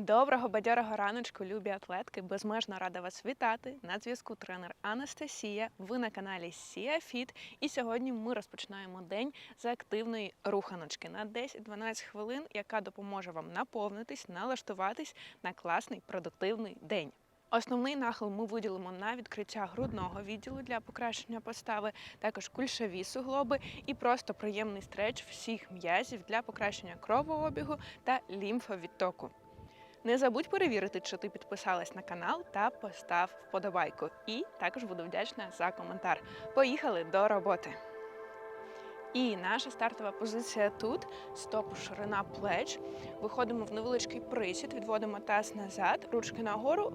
Доброго бадьорого раночку, любі атлетки. Безмежно рада вас вітати. На зв'язку тренер Анастасія. Ви на каналі Сія Фіт. І сьогодні ми розпочинаємо день з активної руханочки на 10-12 хвилин, яка допоможе вам наповнитись, налаштуватись на класний продуктивний день. Основний нахил ми виділимо на відкриття грудного відділу для покращення постави, також кульшові суглоби і просто приємний стреч всіх м'язів для покращення кровообігу та лімфовідтоку. Не забудь перевірити, чи ти підписалась на канал та постав вподобайку. І також буду вдячна за коментар. Поїхали до роботи. І наша стартова позиція тут стопу ширина плеч. Виходимо в невеличкий присід, відводимо таз назад, ручки нагору,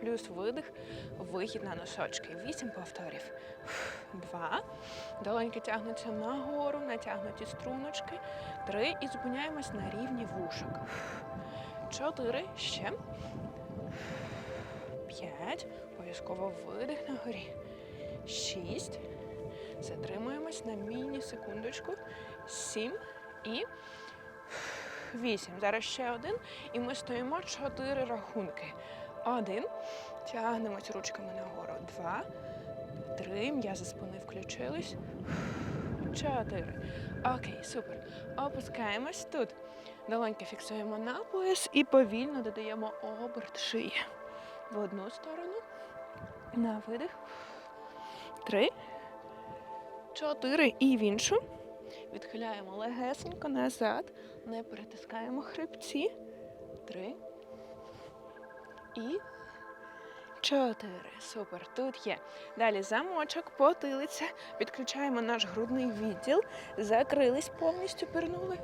плюс видих, вихід на носочки. Вісім повторів. Два. Долоньки тягнуться нагору, натягнуті струночки. Три. І зупиняємось на рівні вушок. Чотири. Ще. П'ять. Обов'язково видих на горі. Шість. Затримуємось на міні-секундочку. Сім і вісім. Зараз ще один. І ми стоїмо чотири рахунки. Один. Тягнемось ручками нагору. Два. Три. М'язи спини включились. Чотири. Окей, супер. Опускаємось тут. Долоньки фіксуємо на пояс і повільно додаємо оберт шиї. В одну сторону. На видих. Три. Чотири. І в іншу. Відхиляємо легесенько назад. Не перетискаємо хребці. Три. І чотири. Супер. Тут є. Далі замочок, потилиця. Підключаємо наш грудний відділ. Закрились повністю, пірнули.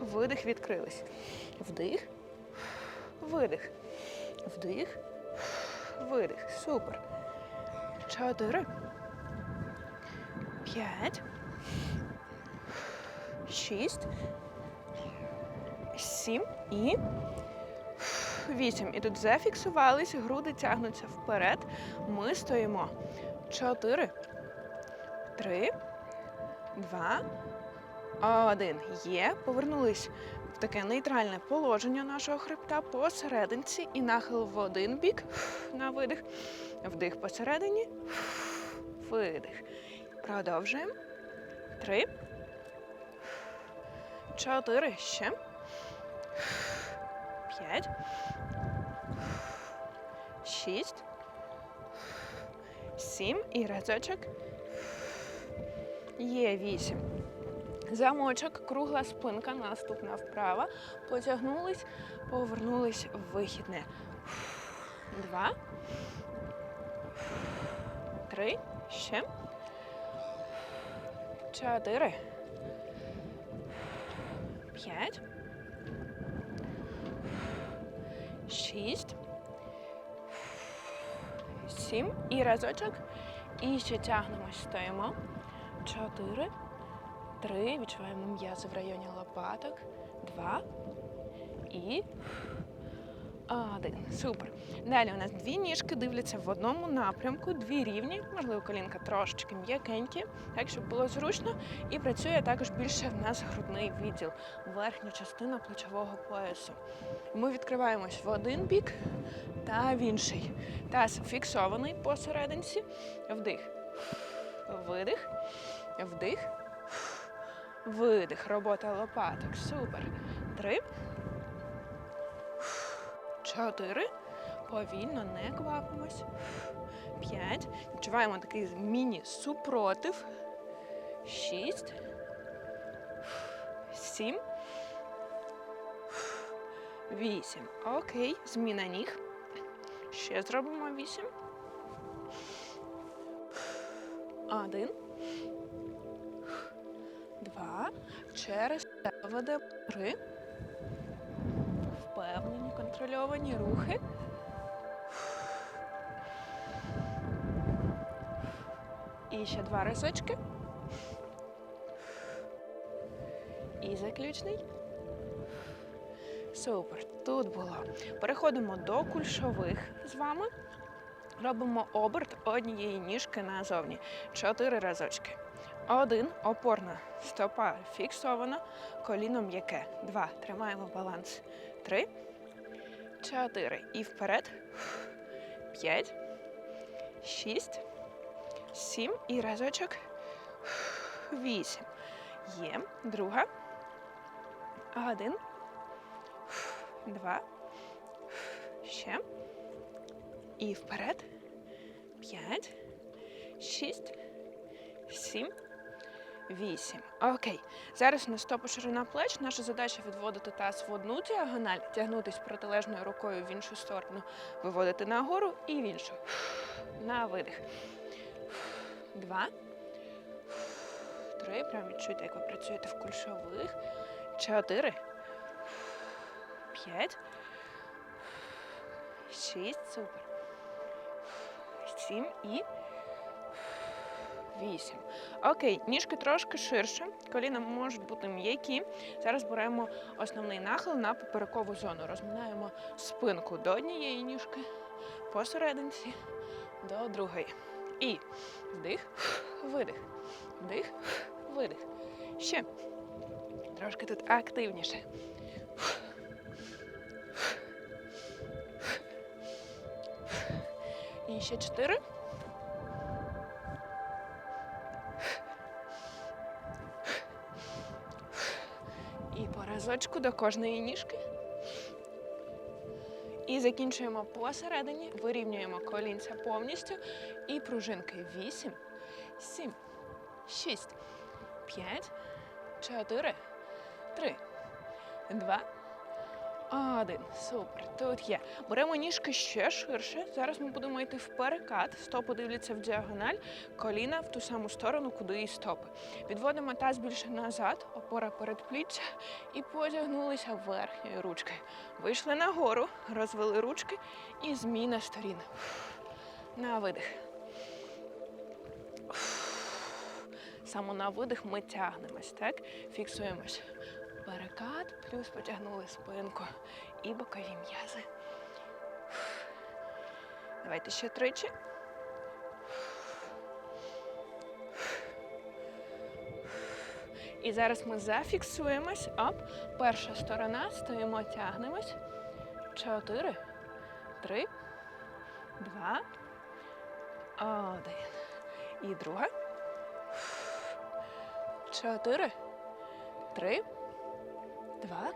Видих, відкрились. Вдих. Видих. Вдих. Видих. Супер. Чотири. П'ять. Шість. Сім. І. Вісім. І тут зафіксувались, груди тягнуться вперед. Ми стоїмо. Чотири. Три. Два. Один. Є. Повернулись в таке нейтральне положення нашого хребта посерединці і нахил в один бік. На видих. Вдих посередині. Видих. Продовжуємо. Три. Чотири. Ще. П'ять. Шість. Сім. І разочок. Є вісім. Замочок, кругла спинка, наступна вправа. Потягнулись, повернулись в вихідне. Два. Три. Ще. Чотири. П'ять. Шість. Сім. І разочок. І ще тягнемось, стоїмо. Чотири. Три. Відчуваємо м'язи в районі лопаток. Два. І. Один. Супер. Далі у нас дві ніжки дивляться в одному напрямку, дві рівні, можливо, колінка трошечки м'якенькі, так щоб було зручно. І працює також більше в нас грудний відділ, верхня частина плечового поясу. Ми відкриваємось в один бік та в інший. Таз фіксований посерединці. Вдих. Видих. Вдих. Видих. Робота лопаток. Супер. Три. Чотири. Повільно не квапимось. П'ять. Відчуваємо такий міні-супротив. Шість. Сім. Вісім. Окей. Зміна ніг. Ще зробимо вісім. Один. Два. Через ведемо. Три. Впевнені, контрольовані рухи. І ще два разочки. І заключний. Супер. Тут було. Переходимо до кульшових з вами. Робимо оберт однієї ніжки назовні. Чотири разочки. Один. Опорна стопа фіксована. Коліно м'яке. Два. Тримаємо баланс. Три. Чотири. І вперед. П'ять. Шість. Сім. І разочок. Вісім. Є. Друга. Один. Два. Ще. І вперед. П'ять. Шість. Сім. Вісім. Окей. Зараз на стопу ширина плеч. Наша задача відводити таз в одну діагональ, тягнутись протилежною рукою в іншу сторону, виводити нагору і в іншу. На видих. Два. Три. Прям відчуйте, як ви працюєте в кульшових. Чотири. П'ять. Шість. Супер. Сім і вісім. Окей, ніжки трошки ширше, коліна можуть бути м'які. Зараз беремо основний нахил на поперекову зону. Розминаємо спинку до однієї ніжки, посерединці до другої. І вдих, видих, вдих, видих. Ще. Трошки тут активніше. І ще чотири. І по разочку до кожної ніжки. І закінчуємо посередині, вирівнюємо колінця повністю. І пружинки. Вісім, сім, шість, п'ять, чотири, три, два, один. Супер. Тут є. Беремо ніжки ще ширше. Зараз ми будемо йти в перекат. Стопи дивляться в діагональ, коліна в ту саму сторону, куди і стопи. Відводимо таз більше назад, опора передпліччя і потягнулися верхньою ручкою. Вийшли нагору, розвели ручки і зміна сторін. На видих. Саме на видих ми тягнемось, так? Фіксуємось. Перекат, плюс потягнули спинку і бокові м'язи. Давайте ще тричі. І зараз ми зафіксуємось. Оп. Перша сторона. Стоїмо, тягнемось. Чотири, три, два, один. І друга. Чотири, три, два,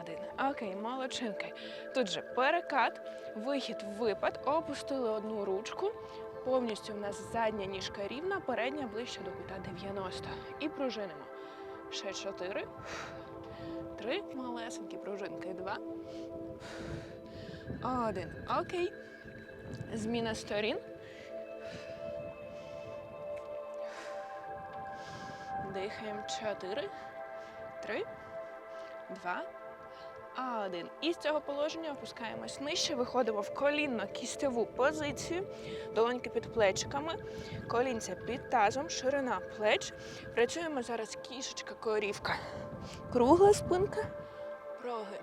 один. Окей, молодчинки. Тут же перекат, вихід випад, опустили одну ручку. Повністю в нас задня ніжка рівна, передня ближче до кута 90. І пружинимо. Ще чотири. Три малесенькі пружинки. Два. Один. Окей. Зміна сторін. Дихаємо. Чотири. Три. Два. Один. І з цього положення опускаємось нижче, виходимо в колінно-кістеву позицію, долоньки під плечиками, колінця під тазом, ширина плеч. Працюємо зараз кішечка, корівка. Кругла спинка, прогин.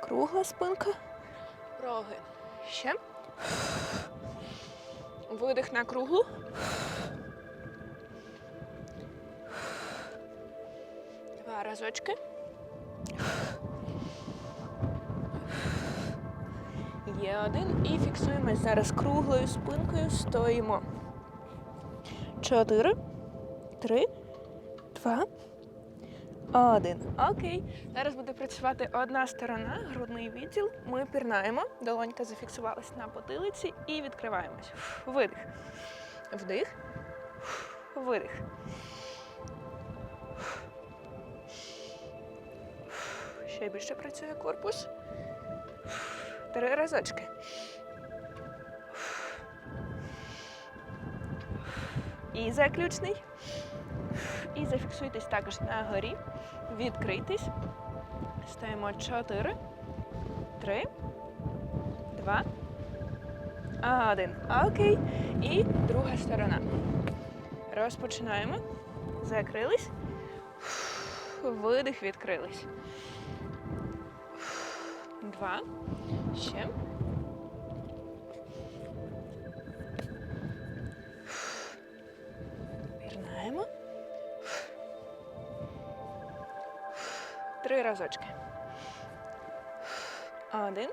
Кругла спинка, прогин. Ще. Видих на круглу. Разочки. Є один. І фіксуємось зараз круглою спинкою. Стоїмо. Чотири, три, два, один. Окей. Зараз буде працювати одна сторона, грудний відділ. Ми пірнаємо. Долонька зафіксувалась на потилиці і відкриваємось. Видих. Вдих. Видих. Ще більше працює корпус. Три разочки. І заключний. І зафіксуйтесь також на горі. Відкрийтесь. Стоїмо чотири, три, два, один. Окей. І друга сторона. Розпочинаємо. Закрились. Видих, відкрились. Два. Ще. Пірнаємо. Три разочки. Один.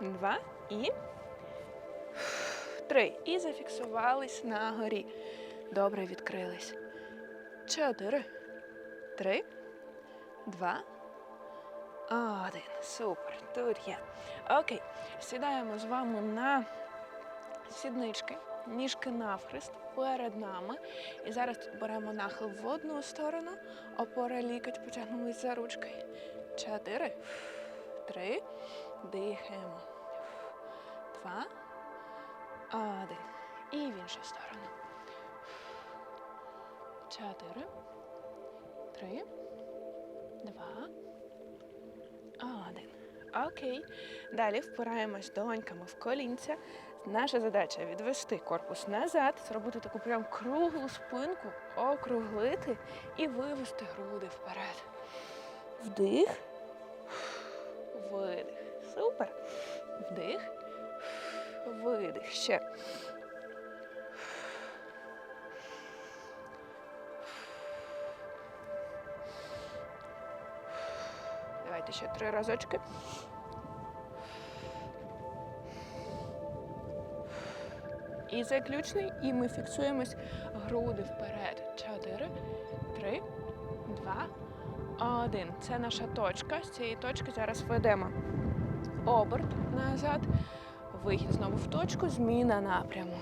Два. І. Три. І зафіксувались на горі. Добре відкрились. Чотири. Три. Два. Один. Супер. Тут є. Окей. Сідаємо з вами на сіднички, ніжки навхрест перед нами. І зараз тут беремо нахил в одну сторону, опора лікоть, потягнулись за ручки. Чотири. Три. Дихаємо. Два. Один. І в іншу сторону. Чотири. Три. Окей. Далі впираємось долоньками в колінця. Наша задача відвести корпус назад, зробити таку прям круглу спинку, округлити і вивести груди вперед. Вдих. Видих. Супер. Вдих. Видих. Ще. Давайте ще три разочки. І заключний, і ми фіксуємось груди вперед. Чотири, три, два, один. Це наша точка. З цієї точки зараз ведемо оберт назад, вихід знову в точку, зміна напряму.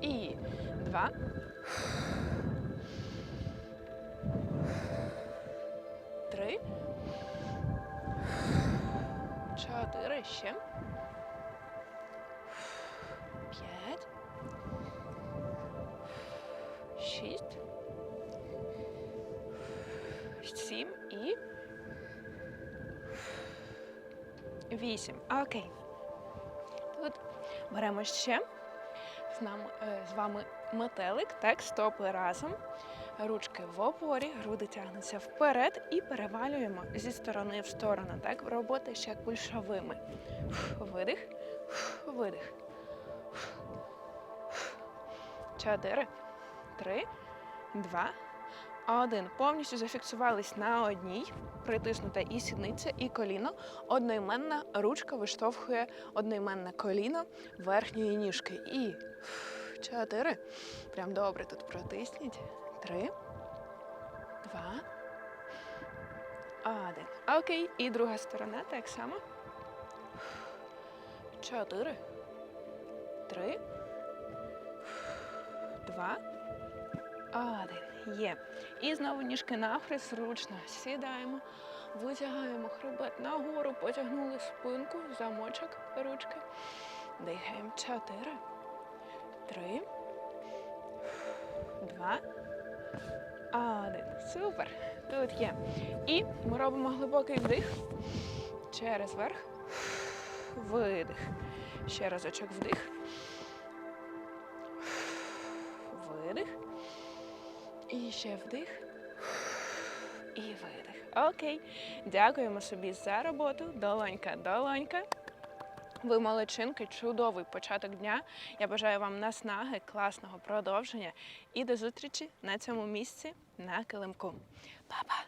І два. Три. Ще. П'ять. Шість. Сім і. Вісім. Окей. Тут беремо ще. З, нами, е, з вами метелик, так, стопи разом. Ручки в опорі, груди тягнуться вперед і перевалюємо зі сторони в сторону. Так, робота ще кульшовими. Видих, видих. Чотири, три, два, один. Повністю зафіксувались на одній. Притиснута і сідниця, і коліно. Одноіменна ручка виштовхує одноіменне коліно верхньої ніжки. І чотири. Прям добре тут протисніть. Три. Два. Один. Окей. І друга сторона так само. Чотири. Три. Два. Один. Є. І знову ніжки навхрест, зручно сідаємо, витягаємо хребет нагору, потягнули спинку, замочок ручки. Дихаємо. Чотири. Три. Два. Один. Супер. Тут є. І ми робимо глибокий вдих. Через верх. Видих. Ще разочок вдих. Видих. І ще вдих. І видих. Окей. Дякуємо собі за роботу. Долонька, долонька. Ви молодчинки, чудовий початок дня. Я бажаю вам наснаги, класного продовження і до зустрічі на цьому місці на килимку. Па-па!